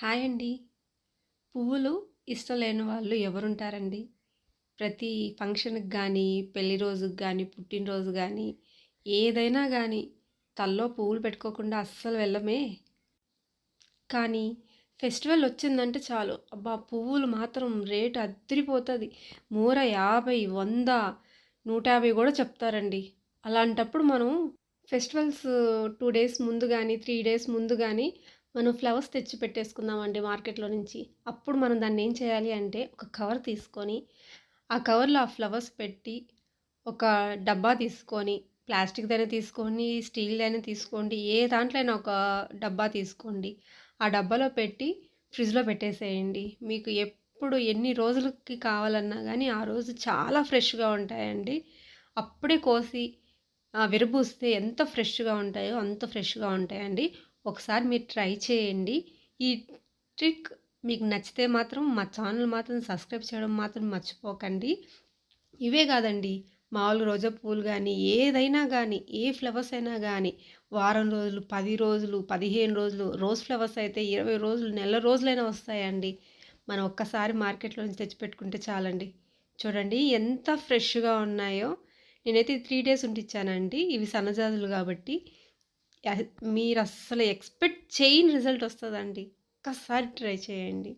Hi అండి. పువ్వులు ఇష్టం లేని వాళ్ళు ఎవరుంటారండి? ప్రతి ఫంక్షన్కి కానీ పెళ్ళి రోజుకి కానీ పుట్టినరోజు కానీ ఏదైనా కానీ తల్లో పువ్వులు పెట్టుకోకుండా అస్సలు వెళ్ళమే. కానీ ఫెస్టివల్ వచ్చిందంటే చాలు. అబ్బా పువ్వులు మాత్రం రేటు అద్దరిపోతుంది. మూర యాభై వంద నూట యాభై కూడా చెప్తారండి. అలాంటప్పుడు మనం ఫెస్టివల్స్ టూ డేస్ ముందు కానీ త్రీ డేస్ ముందు కానీ మనం ఫ్లవర్స్ తెచ్చి పెట్టేసుకుందామండి మార్కెట్లో నుంచి. అప్పుడు మనం దాన్ని ఏం చేయాలి అంటే ఒక కవర్ తీసుకొని ఆ కవర్లో ఆ ఫ్లవర్స్ పెట్టి ఒక డబ్బా తీసుకొని ప్లాస్టిక్ దైనా తీసుకోండి స్టీల్దైనా తీసుకోండి ఏ దాంట్లో అయినా ఒక డబ్బా తీసుకోండి. ఆ డబ్బాలో పెట్టి ఫ్రిడ్జ్లో పెట్టేసేయండి. మీకు ఎప్పుడు ఎన్ని రోజులకి కావాలన్నా కానీ ఆ రోజు చాలా ఫ్రెష్గా ఉంటాయండి. అప్పుడే కోసి ఆ, విరబూస్తే ఎంత ఫ్రెష్గా ఉంటాయో అంత ఫ్రెష్గా ఉంటాయండి. ఒకసారి మీరు ట్రై చేయండి. ఈ ట్రిక్ మీకు నచ్చితే మాత్రం మా ఛానల్ మాత్రం సబ్స్క్రైబ్ చేయడం మాత్రం మర్చిపోకండి. ఇవే కాదండి. మామూలు రోజా పూలు కానీ ఏదైనా కానీ ఏ ఫ్లవర్స్ అయినా కానీ వారం రోజులు పది రోజులు పదిహేను రోజులు రోజ్ ఫ్లవర్స్ అయితే ఇరవై రోజులు నెల రోజులైనా వస్తాయండి. మనం ఒక్కసారి మార్కెట్లో నుంచి తెచ్చిపెట్టుకుంటే చాలండి. చూడండి ఎంత ఫ్రెష్గా ఉన్నాయో. నేనైతే త్రీ డేస్ ఉంటిచ్చానండి ఇవి సన్నజాజులు కాబట్టి. మీరు అస్సలు ఎక్స్పెక్ట్ చేయని రిజల్ట్ వస్తుందండి. ఒక్కసారి ట్రై చేయండి.